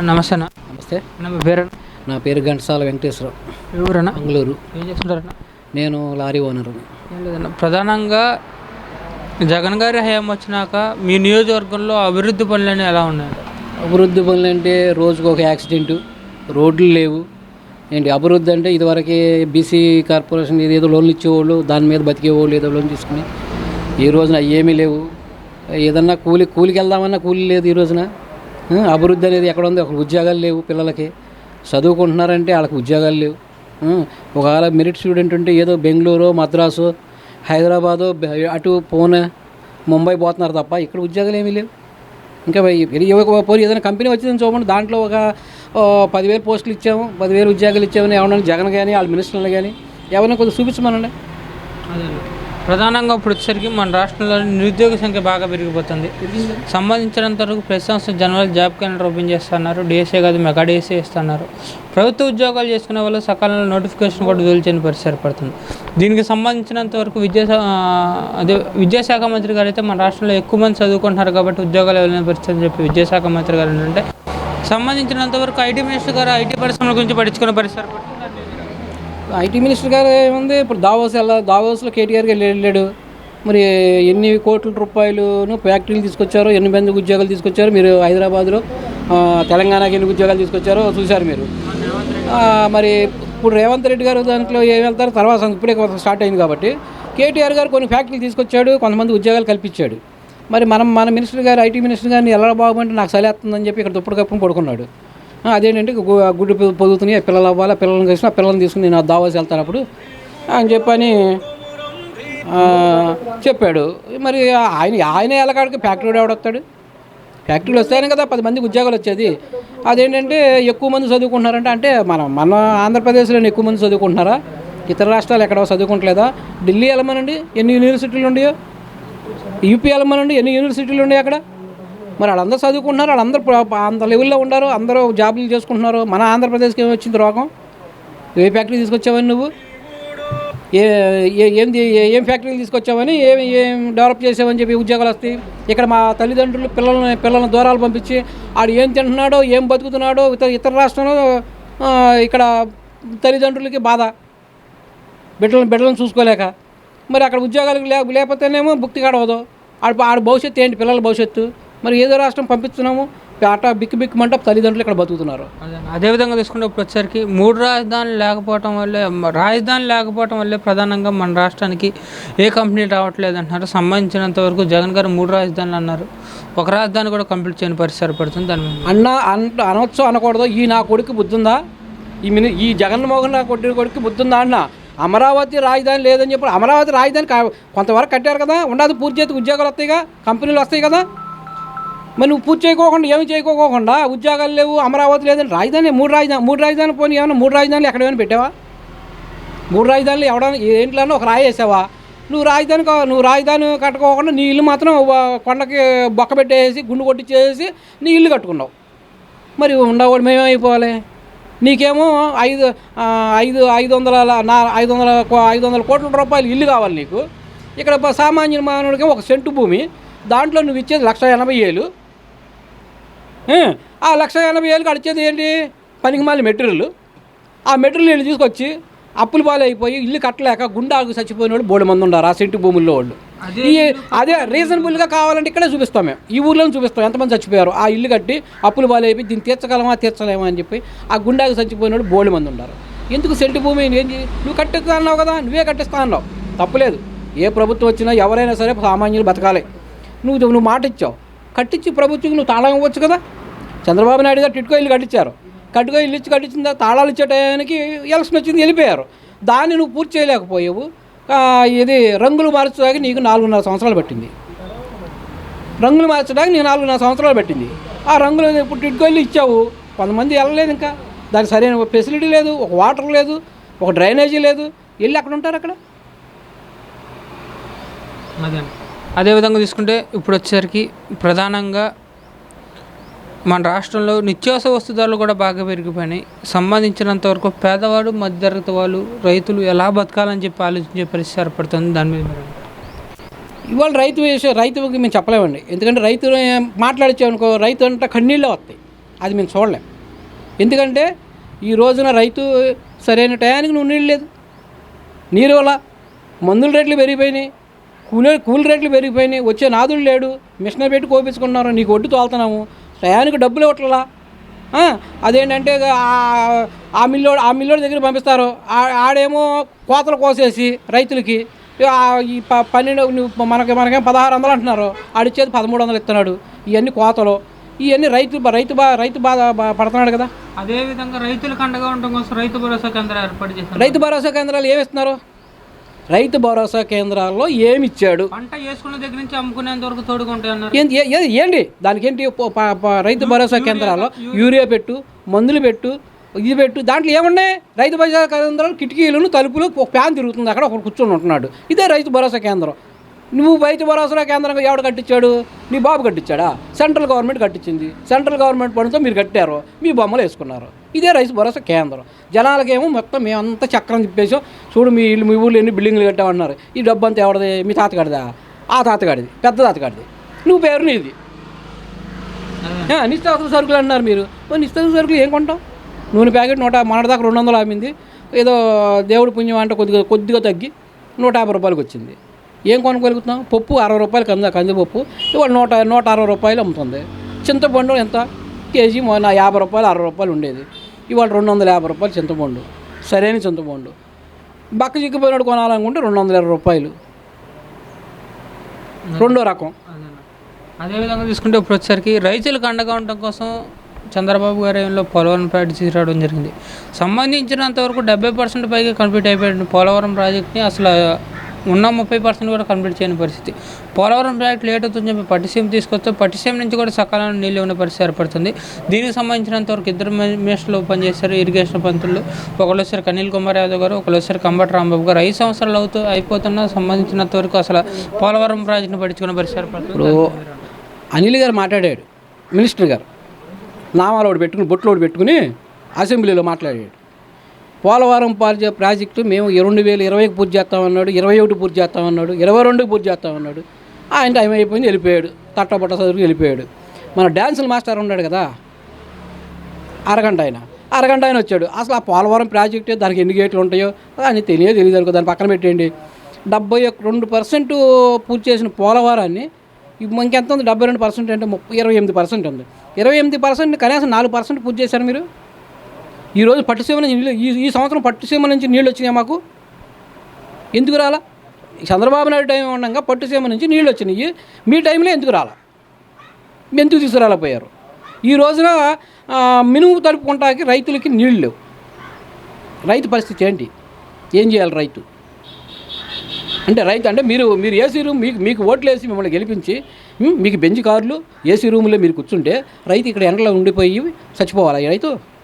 నమస్తే అన్న. నమస్తే. అన్న మీ పేరు నా పేరు ఘంటసాల వెంకటేశ్వరరావు. ఎవరన్నా మంగళూరు. ఏం చేస్తుంటారన్న నేను లారీ ఓనరు. ఏం లేదన్న. ప్రధానంగా జగన్ గారి హయాం వచ్చినాక మీ నియోజకవర్గంలో అభివృద్ధి పనులన్నీ ఎలా ఉన్నాయి? అభివృద్ధి పనులు అంటే రోజుకు ఒక యాక్సిడెంట్ రోడ్లు లేవు. ఏంటి అభివృద్ధి అంటే ఇదివరకు బీసీ కార్పొరేషన్ ఏదో లోన్లు ఇచ్చేవాళ్ళు దాని మీద బతికేవాళ్ళు ఏదో లోన్ తీసుకుని. ఈ రోజున ఏమీ లేవు. ఏదన్నా కూలి కూలికి వెళ్దామన్నా కూలి లేదు ఈ రోజున. అభివృద్ధి అనేది ఎక్కడ ఉంది? ఒక ఉద్యోగాలు లేవు పిల్లలకి. చదువుకుంటున్నారంటే వాళ్ళకి ఉద్యోగాలు లేవు. ఒకవేళ మెరిట్ స్టూడెంట్ ఉంటే ఏదో బెంగళూరు మద్రాసు హైదరాబాదు అటు పూణే ముంబై పోతున్నారు తప్ప ఇక్కడ ఉద్యోగాలు ఏమీ లేవు. ఇంకా వెయ్యి- ఒక ఏదైనా కంపెనీ వచ్చిందని చూడండి దాంట్లో ఒక పదివేలు పోస్టులు ఇచ్చాము పదివేలు ఉద్యోగాలు ఇచ్చామని ఏమన్నా జగన్ కానీ వాళ్ళ మినిస్టర్లు కానీ ఎవరైనా కొద్దిగా చూపించమనండి. అదే. ప్రధానంగా ఇప్పుడు వచ్చేసరికి మన రాష్ట్రంలో నిరుద్యోగ సంఖ్య బాగా పెరిగిపోతుంది. సంబంధించినంత వరకు ప్రతి సంవత్సరం జనవరి జాబ్ క్యాలెండర్ ఓపెన్ చేస్తున్నారు. డిఎస్ఏ కాదు మెగా డిఎస్ఏ ఇస్తున్నారు ప్రభుత్వ ఉద్యోగాలు చేసుకునే వాళ్ళు సకాలంలో నోటిఫికేషన్ కూడా విడుదల చేయని పరిస్థితి ఏర్పడుతుంది. దీనికి సంబంధించినంత వరకు విద్యా అదే విద్యాశాఖ మంత్రి గారు అయితే మన రాష్ట్రంలో ఎక్కువ మంది చదువుకుంటున్నారు కాబట్టి ఉద్యోగాలు వెళ్ళిన పరిస్థితి అని చెప్పి విద్యాశాఖ మంత్రి గారు ఏంటంటే సంబంధించినంత వరకు ఐటీ మినిస్టర్ గారు ఐటీ పరిశ్రమల గురించి పట్టించుకునే పరిస్థితి ఏర్పడుతుంది. ఐటీ మినిస్టర్ గారు ఏముంది? ఇప్పుడు దావోస్ వెళ్ళా దావోస్లో కేటీఆర్కి వెళ్ళి వెళ్ళాడు. మరి ఎన్ని కోట్ల రూపాయలను ఫ్యాక్టరీలు తీసుకొచ్చారో ఎన్ని మంది ఉద్యోగాలు తీసుకొచ్చారో మీరు హైదరాబాద్లో తెలంగాణకి ఎన్ని ఉద్యోగాలు తీసుకొచ్చారో చూశారు మీరు. మరి ఇప్పుడు రేవంత్ రెడ్డి గారు దాంట్లో ఏం వెళ్తారు? తర్వాత ఇప్పుడే స్టార్ట్ అయింది కాబట్టి. కేటీఆర్ గారు కొన్ని ఫ్యాక్టరీలు తీసుకొచ్చాడు కొంతమంది ఉద్యోగాలు కల్పించాడు. మరి మనం మన మినిస్టర్ గారు ఐటీ మినిస్టర్ గారిని ఎలా బాగుంటే నాకు సలేస్తుందని చెప్పి ఇక్కడ దుప్పటికప్పుడు పడుకున్నాడు. అదేంటంటే గుడ్డు పొదుగుతున్నాయి పిల్లలు అవ్వాలి పిల్లల్ని కలిసిన పిల్లల్ని తీసుకుని నేను దావాసి వెళ్తాను అప్పుడు అని చెప్పని చెప్పాడు. మరి ఆయన ఆయన ఎలాకాడికి ఫ్యాక్టరీ ఎవడొస్తాడు ఫ్యాక్టరీలు వస్తాయని కదా పది మందికి ఉద్యోగాలు వచ్చేది. అదేంటంటే ఎక్కువ మంది చదువుకుంటున్నారంటే అంటే మన మన ఆంధ్రప్రదేశ్లోనే ఎక్కువ మంది చదువుకుంటున్నారా? ఇతర రాష్ట్రాలు ఎక్కడ చదువుకుంటలేదా? ఢిల్లీ వెళ్ళమనండి ఎన్ని యూనివర్సిటీలు ఉన్నాయో యూపీ వెళ్ళమనండి ఎన్ని యూనివర్సిటీలు ఉన్నాయి అక్కడ? మరి వాళ్ళందరూ చదువుకుంటున్నారు వాళ్ళందరూ అంత లెవెల్లో ఉన్నారు అందరూ జాబులు చేసుకుంటున్నారు. మన ఆంధ్రప్రదేశ్కి ఏమి వచ్చింది రోగం? ఏ ఫ్యాక్టరీ తీసుకొచ్చావని నువ్వు? ఏ ఏంది ఏం ఏం ఫ్యాక్టరీలు తీసుకొచ్చావని ఏం ఏం డెవలప్ చేసావని చెప్పి ఉద్యోగాలు వస్తాయి. ఇక్కడ మా తల్లిదండ్రులు పిల్లల్ని పిల్లల్ని దూరాలు పంపించి ఆడు ఏం తింటున్నాడో ఏం బతుకుతున్నాడో ఇతర ఇతర రాష్ట్రంలో ఇక్కడ తల్లిదండ్రులకి బాధ. బిడ్డలను బిడ్డలను చూసుకోలేక. మరి అక్కడ ఉద్యోగాలు లేకపోతేనేమో భుక్తి కాడవదు. ఆడ ఆడ భవిష్యత్తు ఏంటి? పిల్లల భవిష్యత్తు. మరి ఏదో రాష్ట్రం పంపిస్తున్నాము అట్ట బిక్కు బిక్కుమంట తల్లిదండ్రులు ఇక్కడ బతుకుతున్నారు. అదే అదేవిధంగా తీసుకుంటే ఇప్పుడు వచ్చేసరికి మూడు రాజధానులు లేకపోవటం వల్లే రాజధాని లేకపోవటం వల్లే ప్రధానంగా మన రాష్ట్రానికి ఏ కంపెనీ రావట్లేదు అంటున్నారు. సంబంధించినంత వరకు జగన్ గారు మూడు రాజధానులు అన్నారు. ఒక రాజధాని కూడా కంప్లీట్ చేయని పరిస్థితి ఏర్పడుతుంది. దాని అన్న అంట అనొచ్చు అనకూడదు. ఈ నా కొడుకు బుద్ధుందా? ఈ మిని ఈ జగన్మోహన్ నా కొడుకు కొడుకు బుద్ధుందా అన్న? అమరావతి రాజధాని లేదని చెప్పి అమరావతి రాజధాని కొంతవరకు కట్టారు కదా. ఉండదు పూర్తి చేతి ఉద్యోగాలు వస్తాయిగా కంపెనీలు వస్తాయి కదా. మరి నువ్వు పూర్తి చేయకోకుండా ఏమి చేయకోకుండా ఉద్యోగాలు లేవు అమరావతి లేదని రాజధాని మూడు రాజధాని మూడు రాజధాని పోనీ ఏమైనా మూడు రాజధానులు ఎక్కడ ఏమైనా పెట్టావా? మూడు రాజధానులు ఎవడైనా ఏంట్లోనో ఒక రాయి వేసావా? నువ్వు రాజధాని నువ్వు రాజధాని కట్టుకోకుండా నీ ఇల్లు మాత్రం కొండకి బొక్క పెట్టేసి గుండు కొట్టించేసి నీ ఇల్లు కట్టుకున్నావు. మరి ఉండవాడు మేమేమైపోవాలి? నీకేమో ఐదు ఐదు ఐదు వందల నా ఐదు వందల కో- ఐదు వందల కోట్ల రూపాయలు ఇల్లు కావాలి నీకు. ఇక్కడ సామాన్య మానవుడికి ఒక సెంటు భూమి దాంట్లో నువ్వు ఇచ్చేది లక్ష ఎనభై ఏళ్ళు. ఆ లక్ష ఎనభై ఏళ్ళకి అడిచేది ఏంటి? పనికి మాలి మెటీరియల్. ఆ మెటీరియల్ వీళ్ళు తీసుకొచ్చి అప్పులు పాలు అయిపోయి ఇల్లు కట్టలేక గుండాకు చచ్చిపోయిన వాళ్ళు బోడు మంది ఉన్నారు ఆ సెంటు భూముల్లో వాళ్ళు. ఈ అదే రీజనబుల్గా కావాలంటే ఇక్కడే చూపిస్తాం మేము. ఈ ఊర్లోనే చూపిస్తాం. ఎంతమంది చచ్చిపోయారు? ఆ ఇల్లు కట్టి అప్పులు పాలు అయిపోయి దీన్ని తీర్చగలమా తీర్చలేమా అని చెప్పి ఆ గుండాకు చచ్చిపోయిన వాళ్ళు బోడు మంది ఉన్నారు ఎందుకు సెంటు భూమి ఏం నువ్వు కట్టిస్తా అన్నావు కదా నువ్వే కట్టిస్తా అన్నావు. తప్పులేదు. ఏ ప్రభుత్వం వచ్చినా ఎవరైనా సరే సామాన్యులు బతకాలి. నువ్వు నువ్వు మాట ఇచ్చావు కట్టించి ప్రభుత్వం నువ్వు తాళం ఇవ్వచ్చు కదా? చంద్రబాబు నాయుడు గారు టిట్కో ఇల్లు కట్టించారు. కట్టుకో ఇల్లు ఇచ్చి కట్టించిన తాళాలు ఇచ్చే టయానికి ఎలక్షన్ వచ్చింది వెళ్ళిపోయారు. దాన్ని నువ్వు పూర్తి చేయలేకపోయావు. ఇది రంగులు మార్చడానికి నీకు నాలుగున్నర సంవత్సరాలు పట్టింది. రంగులు మార్చడానికి నీకు నాలుగున్నర సంవత్సరాలు పట్టింది. ఆ రంగులు ఇప్పుడు టిట్కో ఇల్లు ఇచ్చావు. కొంతమంది వెళ్ళలేదు ఇంకా. దానికి సరైన ఫెసిలిటీ లేదు ఒక వాటర్ లేదు ఒక డ్రైనేజీ లేదు. వెళ్ళి అక్కడ ఉంటారు అక్కడ? అదే అదేవిధంగా తీసుకుంటే ఇప్పుడు వచ్చేసరికి ప్రధానంగా మన రాష్ట్రంలో నిత్యావసర వస్తు ధరలు కూడా బాగా పెరిగిపోయినాయి. సంబంధించినంత వరకు పేదవాడు మధ్యతరగతి వాళ్ళు రైతులు ఎలా బతకాలని చెప్పి ఆలోచించే పరిస్థితి ఏర్పడుతుంది. దాని మీద మీరు ఇవాళ రైతు విషయం రైతుకి మేము చెప్పలేమండి. ఎందుకంటే రైతు మాట్లాడిచ్చామనుకో రైతు అంటే కన్నీళ్ళే వస్తాయి. అది మేము చూడలేం. ఎందుకంటే ఈ రోజున రైతు సరైన టయానికి నువ్వు నీళ్ళు లేదు. నీరు వల్ల మందుల రేట్లు పెరిగిపోయినాయి. కూలీ కూలి రేట్లు పెరిగిపోయినాయి వచ్చే నాదులు లేడు మిషనరీ పెట్టి కోపించుకున్నారు నీకు ఒడ్డు తోలుతున్నాము టయానికి డబ్బులు ఇవ్వట్లా అదేంటంటే ఆ- మిల్లోడు ఆ మిల్లోడి దగ్గర పంపిస్తారు ఆడేమో కోతలు కోసేసి రైతులకి ఈ ప పన్నెండు మనకి మనకేం పదహారు వందలు అంటున్నారు ఆడిచ్చేది పదమూడు వందలు ఇస్తున్నాడు ఇవన్నీ కోతలు ఇవన్నీ రైతు రైతు బా రైతు బాధ పడుతున్నాడు కదా. అదేవిధంగా రైతులకు అండగా ఉండడం కోసం రైతు భరోసా కేంద్రాలు ఏర్పాటు చేశారు. రైతు భరోసా కేంద్రాలు ఏమి ఇస్తున్నారు? రైతు భరోసా కేంద్రాల్లో ఏమి ఇచ్చాడు పంట వేసుకున్న దగ్గర నుంచి అమ్ముకునేంత వరకు తోడుకుంటాయి ఏంటి దానికి ఏంటి? రైతు భరోసా కేంద్రాల్లో యూరియా పెట్టు మందులు పెట్టు ఇది పెట్టు దాంట్లో ఏమున్నాయి? రైతు భరోసా కేంద్రాలు కిటికీలను తలుపులు ఒక ఫ్యాన్ తిరుగుతుంది అక్కడ ఒకడు కూర్చొని ఉంటున్నాడు. ఇదే రైతు భరోసా కేంద్రం. నువ్వు రైతు భరోసా కేంద్రంగా ఎవడు కట్టించాడు? నీ బాబు కట్టించాడా? సెంట్రల్ గవర్నమెంట్ కట్టించింది. సెంట్రల్ గవర్నమెంట్ పనితో మీరు కట్టారు. మీ బొమ్మలు వేసుకున్నారు. ఇదే రైతు భరోసా కేంద్రం. జనాలకేమో మొత్తం మేమంతా చక్రం తిప్పేసాం. చూడు మీ ఇల్లు మీ ఊళ్ళో ఎన్ని బిల్డింగ్లు కట్టామన్నారు. ఈ డబ్బు అంతా ఎవడది? మీ తాతగాడిదా? ఆ తాతగాడిది. పెద్ద తాతగాడిది. నువ్వు పేరు నీది. నిత్యావసర సరుకులు అన్నారు మీరు. మరి నిత్యావసర సరుకులు ఏం కొంటాం నూనె ప్యాకెట్ నూట మొన్నటిదాకా రెండు వందలు ఆమింది ఏదో దేవుడి పుణ్యం అంటే కొద్దిగా కొద్దిగా తగ్గి నూట యాభై రూపాయలకి వచ్చింది. ఏం కొనుక్కోగలుగుతున్నాం పప్పు అరవై రూపాయలు కంద కందిపప్పు. ఇవాళ నూట నూట అరవై రూపాయలు అమ్ముతుంది. చింతపండు ఎంత? కేజీ మొన్న యాభై రూపాయలు అరవై రూపాయలు ఉండేది. ఇవాళ రెండు వందల యాభై రూపాయలు చింతపండు. సరైన చింతపండు. బక్క చిక్కిపోయినాడు కొనాలనుకుంటే రెండు వందల ఇరవై రూపాయలు. రెండో రకం. అదేవిధంగా తీసుకుంటే ఇప్పుడు వచ్చేసరికి రైతులకు అండగా ఉండటం కోసం చంద్రబాబు గారి ఏమో పోలవరం ప్రాజెక్ట్ తీసుకురావడం జరిగింది. సంబంధించినంత వరకు డెబ్బై పర్సెంట్ పైగా కంప్లీట్ అయిపోయింది పోలవరం ప్రాజెక్ట్ని. అసలు ఉన్న ముప్పై పర్సెంట్ కూడా కంప్లీట్ చేయని పరిస్థితి. పోలవరం ప్రాజెక్ట్ లేట్ అవుతుందని చెప్పి పట్టిసీమ తీసుకొస్తే పట్టిసీమ నుంచి కూడా సకాలంలో నీళ్ళు ఉన్న పరిస్థితి ఏర్పడుతుంది. దీనికి సంబంధించినంత వరకు ఇద్దరు మినిస్టర్లు పనిచేస్తారు ఇరిగేషన్ పంతులు ఒకళ్ళు వచ్చారు అనిల్ కుమార్ యాదవ్ గారు ఒకళ్ళు వచ్చారు కంబటి రాంబాబు గారు. ఐదు సంవత్సరాలు అవుతూ అయిపోతున్నా సంబంధించినంత వరకు అసలు పోలవరం ప్రాజెక్టును పట్టించుకునే పరిస్థితి ఏర్పడుతుంది. ఇప్పుడు అనిల్ గారు మాట్లాడాడు మినిస్టర్ గారు. నామాలు ఒకటి పెట్టుకుని బొట్లు ఒకటి పెట్టుకుని అసెంబ్లీలో మాట్లాడాడు. పోలవరం పాల్చే ప్రాజెక్టు మేము రెండు వేల ఇరవైకి పూర్తి చేస్తామన్నాడు ఇరవై ఒకటి పూర్తి చేస్తామన్నాడు ఇరవై రెండుకి పూర్తి చేస్తామన్నాడు. ఆయన టైం అయిపోయింది వెళ్ళిపోయాడు. తట్టబట్ట చదువుకు వెళ్ళిపోయాడు. మన డ్యాన్సుల మాస్టర్ ఉన్నాడు కదా అరగంట ఆయన. అరగంట ఆయన వచ్చాడు. అసలు ఆ పోలవరం ప్రాజెక్టు దానికి ఎన్ని గేట్లు ఉంటాయో అని తెలియదు తెలియదు అనుకో దాన్ని పక్కన పెట్టేయండి. డెబ్బై ఒక రెండు పర్సెంట్ పూర్తి చేసిన పోలవరాన్ని ఇంకెంత ఉంది? డెబ్బై రెండు పర్సెంట్ అంటే ముప్పై ఇరవై ఎనిమిది పర్సెంట్ ఉంది. ఇరవై ఎనిమిది పర్సెంట్ కనీసం నాలుగు పర్సెంట్ పూర్తి చేశారు మీరు? ఈరోజు పట్టుసీమ నుంచి నీళ్ళు ఈ ఈ సంవత్సరం పట్టుసీమ నుంచి నీళ్ళు వచ్చినాయి మాకు? ఎందుకు రాలా? చంద్రబాబు నాయుడు టైం ఉండగా పట్టుసీమ నుంచి నీళ్ళు వచ్చినాయి. మీ టైంలో ఎందుకు రాలా? ఎందుకు తీసుకురాలేకపోయారు? ఈ రోజున మినుము తలుపుకుంటాకి రైతులకి నీళ్ళు లేవు. రైతు పరిస్థితి ఏంటి? ఏం చేయాలి రైతు? అంటే రైతు అంటే మీరు మీరు ఏసీ రూమ్ మీకు మీకు ఓట్లు వేసి మిమ్మల్ని గెలిపించి మీకు బెంచ్ కార్లు ఏసీ రూమ్లో మీరు కూర్చుంటే రైతు ఇక్కడ ఎండలో ఉండిపోయి చచ్చిపోవాలి. రైతు